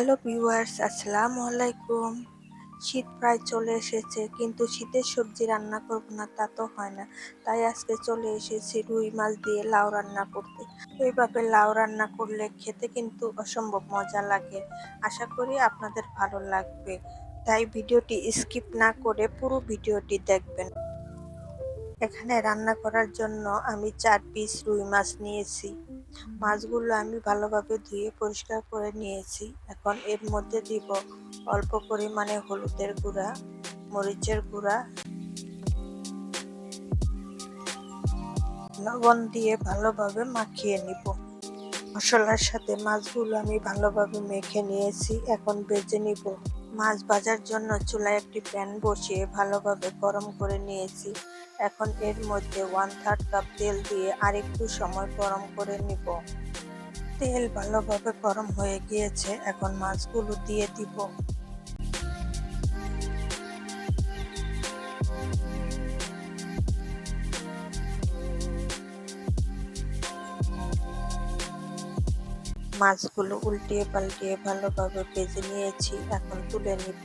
Hello viewers, আসসালামু আলাইকুম। শীত প্রায় চলে এসেছে, কিন্তু শীতের সবজি রান্না করব না, তা তো হয় না। তাই আজকে চলে এসেছি রুই মাছ দিয়ে লাউ রান্না করতে। এইভাবে লাউ রান্না করলে খেতে কিন্তু অসম্ভব মজা লাগে। আশা করি আপনাদের ভালো লাগবে। তাই ভিডিওটি স্কিপ না করে পুরো ভিডিওটি দেখবেন। এখানে রান্না করার জন্য আমি চার পিস রুই মাছ নিয়েছি। মাছগুলো আমি ভালোভাবে ধুয়ে পরিষ্কার করে নিয়েছি। এখন এর মধ্যে দিব অল্প পরিমাণে হলুদের গুঁড়া, মরিচের গুঁড়া, লবণ দিয়ে ভালোভাবে মাখিয়ে নিব। মশলার সাথে মাছগুলো আমি ভালোভাবে মেখে নিয়েছি, এখন বেজে নিব। মাছ ভাজার জন্য চুলায় একটি প্যান বসিয়ে ভালোভাবে গরম করে নিয়েছি। এখন এর মধ্যে ওয়ান থার্ড কাপ তেল দিয়ে আরেকটু সময় গরম করে নিব। তেল ভালোভাবে গরম হয়ে গিয়েছে, এখন মাছগুলো দিয়ে দিব। মাছগুলো উল্টিয়ে পাল্টিয়ে ভালোভাবে ভেজে নিয়েছি, এখন তুলে নিব।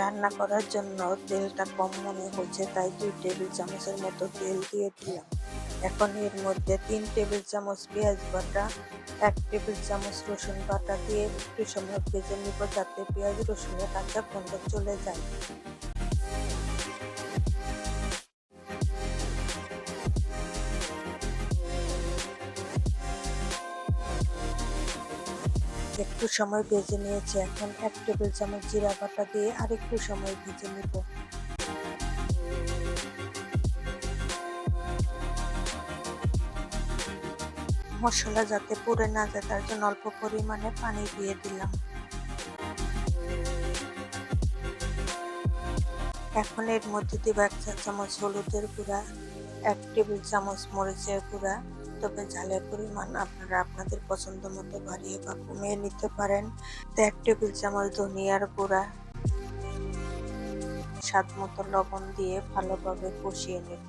রান্না করার জন্য তেলটা কম মনে হচ্ছে তাই দুই টেবিল চামচের মতো তেল দিয়ে দিলাম। এখন এর মধ্যে তিন টেবিল চামচ পেঁয়াজ বাটা, এক টেবিল চামচ রসুন বাটা দিয়ে একটু সময় ভেজে নিব যাতে পেঁয়াজ রসুনের কাঁচা গন্ধ চলে যায়। একটু সময় ভেজে নিয়েছি। এখন এক টেবিল চামচ জিরা বাটা দিয়ে আরেকটু সময় ভেজে নিব। মশলা যাতে পুড়ে না যায়, তার জন্য অল্প পরিমাণে পানি দিয়ে দিলাম। এখন এর মধ্যে দিব এক চা চামচ হলুদের গুঁড়া, এক টেবিল চামচ মরিচের গুঁড়া তবে ঝালের পরিমাণ আপনারা আপনাদের পছন্দ মতো বাড়িয়ে বা কমিয়ে নিতে পারেন। তো এক টেবিল চামচ ধনিয়ার গুঁড়া, স্বাদ মতো লবণ দিয়ে ভালোভাবে কষিয়ে নেব।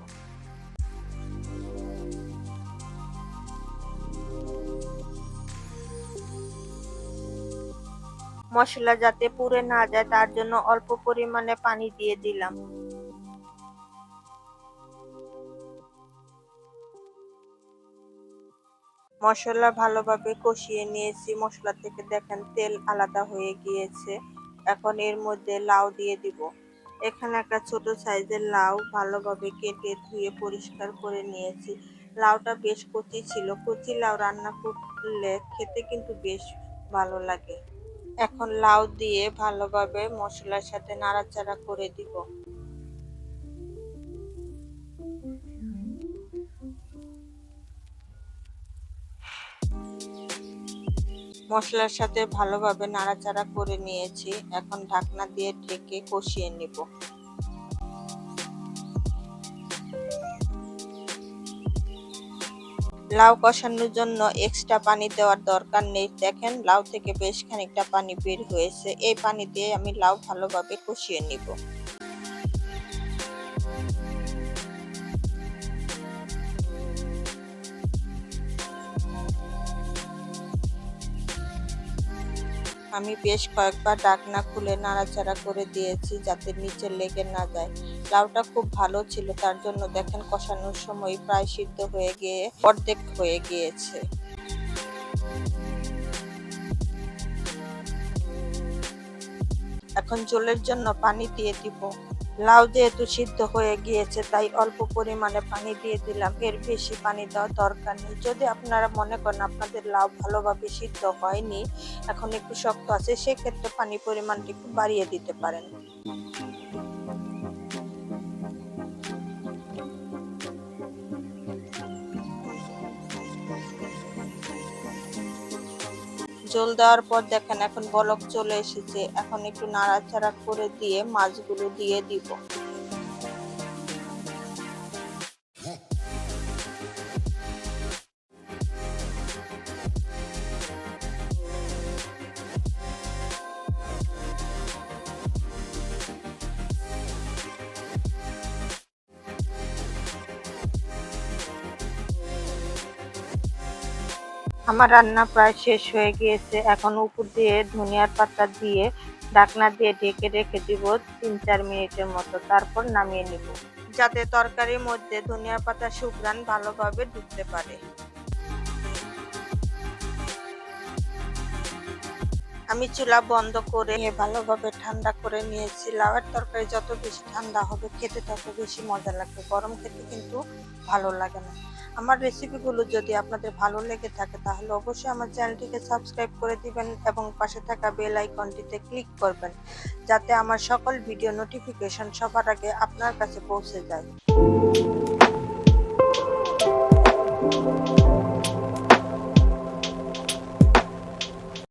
মশলা যাতে পুড়ে না যায়, তার জন্য অল্প পরিমাণে পানি দিয়ে দিলাম। মশলা ভালোভাবে কষিয়ে নিয়েছি। মশলা থেকে দেখেন তেল আলাদা হয়ে গিয়েছে। এখন এর মধ্যে লাউ দিয়ে দিব। এখানে একটা ছোট সাইজের লাউ ভালোভাবে কেটে ধুয়ে পরিষ্কার করে নিয়েছি। লাউটা বেশ কচি ছিল। কচি লাউ রান্না করলে খেতে কিন্তু বেশ ভালো লাগে। এখন লাউ দিয়ে ভালোভাবে মশলার সাথে নাড়াচাড়া করে দিব। মশলার সাথে ভালোভাবে নাড়াচাড়া করে নিয়েছি। এখন ঢাকনা দিয়ে ঢেকে কষিয়ে নিব। লাউ কষানোর জন্য এক্সট্রা পানি দেওয়ার দরকার নেই। দেখেন, লাউ থেকে বেশ খানিকটা পানি বের হয়েছে। এই পানি দিয়ে আমি লাউ ভালোভাবে কষিয়ে নিব। আমি বেশ কয়েকবার ডাকনা খুলে নাড়াচাড়া করে দিয়েছি যাতে নিচে লেগে না যায়। লাউটা খুব ভালো ছিল, তার জন্য দেখেন কষানোর সময় প্রায় সিদ্ধ হয়ে গিয়ে অর্ধেক হয়ে গিয়েছে। এখন জলের জন্য পানি দিয়ে দিব। লাউ যেহেতু সিদ্ধ হয়ে গিয়েছে, তাই অল্প পরিমাণে পানি দিয়ে দিলাম। এর বেশি পানি দেওয়া দরকার নেই। যদি আপনারা মনে করেন আপনাদের লাউ ভালোভাবে সিদ্ধ হয়নি, এখন একটু শক্ত আছে, সেক্ষেত্রে পানি পরিমাণটি একটু বাড়িয়ে দিতে পারেন। জল দেওয়ার পর দেখেন এখন বলক চলে এসেছে। এখন একটু নাড়াচাড়া করে দিয়ে মাছগুলো দিয়ে দিব। আমার রান্না প্রায় শেষ হয়ে গিয়েছে। এখন উপর দিয়ে ধনিয়ার পাতা দিয়ে ঢাকনা দিয়ে ঢেকে রেখে দিব তিন চার মিনিটের মতো। তারপর নামিয়ে নিব। যাতে তরকারির মধ্যে ধনিয়া পাতা সুঘ্রাণ ভালোভাবে ঢুকতে পারে। আমি চুলা বন্ধ করে ভালোভাবে ঠান্ডা করে নিয়েছি। লাউয়ের তরকারি যত বেশি ঠান্ডা হবে, খেতে তত বেশি মজা লাগবে। গরম খেতে কিন্তু ভালো লাগে না। আমার রেসিপিগুলো যদি আপনাদের ভালো লেগে থাকে, তাহলে অবশ্যই আমার চ্যানেলটিকে সাবস্ক্রাইব করে দিবেন এবং পাশে থাকা বেল আইকনটিতে ক্লিক করবেন, যাতে আমার সকল ভিডিও নোটিফিকেশন সবার আগে আপনার কাছে পৌঁছে যায়।